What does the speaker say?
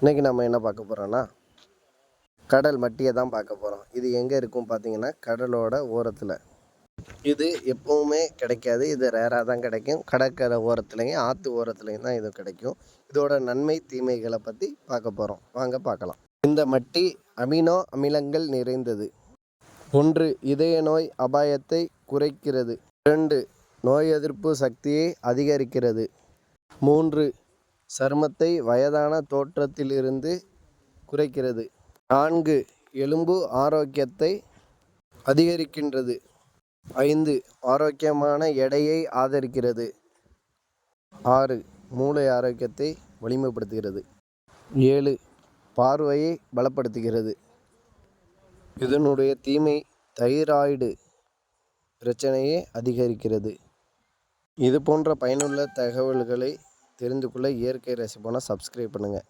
இன்றைக்கி நம்ம என்ன பார்க்க போகிறோன்னா கடல் மட்டியை தான் பார்க்க போகிறோம் இது எங்கே இருக்கும் பார்த்தீங்கன்னா கடலோட ஓரத்தில். இது எப்பவுமே கிடைக்காது. இது ரேராக தான் கிடைக்கும். கடற்கரை ஓரத்துலேயும் ஆற்று ஓரத்துலேயும் தான் இது கிடைக்கும். இதோட நன்மை தீமைகளை பற்றி பார்க்க போகிறோம் வாங்க பார்க்கலாம். இந்த மட்டி அமினோ அமிலங்கள் நிறைந்தது. ஒன்று இதய நோய் அபாயத்தை குறைக்கிறது. இரண்டு நோய் எதிர்ப்பு சக்தியை அதிகரிக்கிறது. மூன்று சருமத்தை வயதான தோற்றத்திலிருந்து குறைக்கிறது. நான்கு எலும்பு ஆரோக்கியத்தை அதிகரிக்கின்றது. ஐந்து ஆரோக்கியமான எடையை ஆதரிக்கிறது. ஆறு மூளை ஆரோக்கியத்தை வலிமைப்படுத்துகிறது. ஏழு பார்வையை பலப்படுத்துகிறது. இதனுடைய தீமை தைராய்டு பிரச்சனையை அதிகரிக்கிறது. இது போன்ற பயனுள்ள தகவல்களை தெரிந்து கொள்ள இயற்கை ரசிப்போனா சப்ஸ்கிரைப் பண்ணுங்கள்